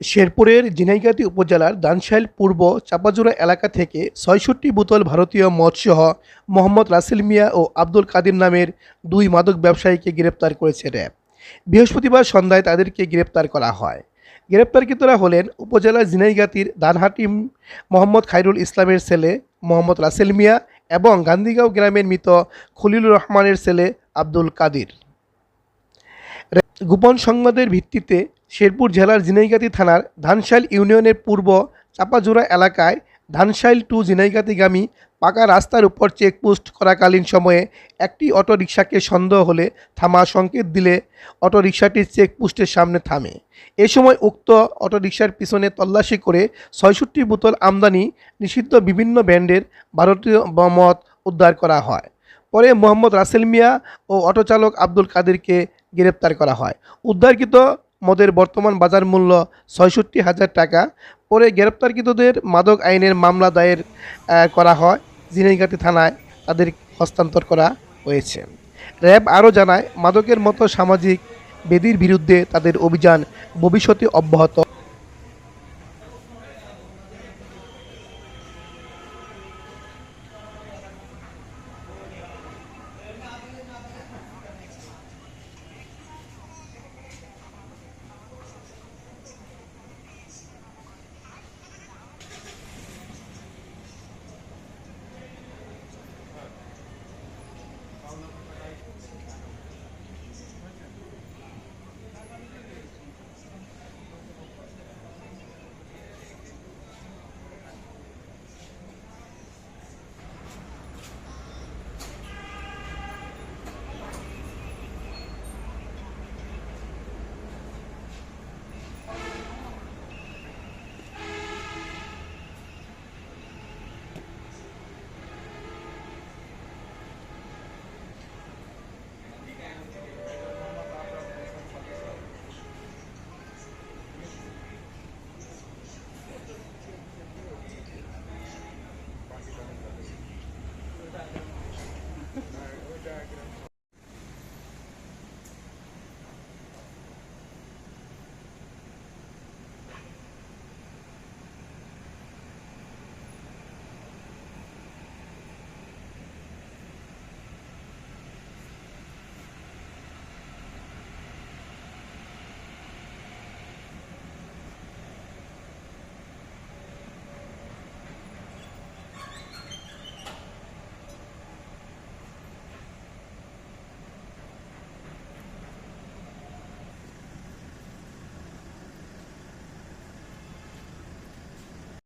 শেরপুরের ঝিনাইগাতি উপজেলার দানশাইল পূর্ব চাপাজোড়া এলাকা থেকে ছয়ষট্টি বোতল ভারতীয় মদসহ মোহাম্মদ রাসেল মিয়া ও আব্দুল কাদির নামের দুই মাদক ব্যবসায়ীকে গ্রেপ্তার করেছে র্যাব। বৃহস্পতিবার সন্ধ্যায় তাদেরকে গ্রেপ্তার করা হয়। গ্রেপ্তারকৃতরা হলেন উপজেলার ঝিনাইগাতির দানহাটি মোহাম্মদ খাইরুল ইসলামের ছেলে মোহাম্মদ রাসেল মিয়া এবং গান্ধীগাঁও গ্রামের মৃত খলিলুর রহমানের ছেলে আব্দুল কাদির। গোপন সংবাদের ভিত্তিতে শেরপুর জেলার জিনাইগাতি থানার ধানশাইল ইউনিয়নের পূর্ব চাপাজোড়া এলাকায় ধানশাইল টু জিনাইগাতিগামী পাকা রাস্তার উপর চেকপোস্ট করাকালীন সময়ে একটি অটোরিকশাকে সন্দেহ হলে থামা সংকেত দিলে অটোরিকশাটি চেকপোস্টের সামনে থামে। এ সময় উক্ত অটোরিকশার পিছনে তল্লাশি করে ছয়ষট্টি বোতল আমদানি নিষিদ্ধ বিভিন্ন ব্র্যান্ডের ভারতীয় মদ উদ্ধার করা হয়। পরে মোহাম্মদ রাসেল মিয়া ও অটোচালক আব্দুল কাদেরকে গ্রেপ্তার করা হয়। উদ্ধারকৃত মদের বর্তমান বাজার মূল্য ছয়ষট্টি হাজার টাকা। পরে গ্রেপ্তারকৃতদের মাদক আইনের মামলা দায়ের করা হয়। জিনাইঘাটি থানায় তাদের হস্তান্তর করা হয়েছে। র্যাব আরও জানায়, মাদকের মতো সামাজিক বেদির বিরুদ্ধে তাদের অভিযান ভবিষ্যতে অব্যাহত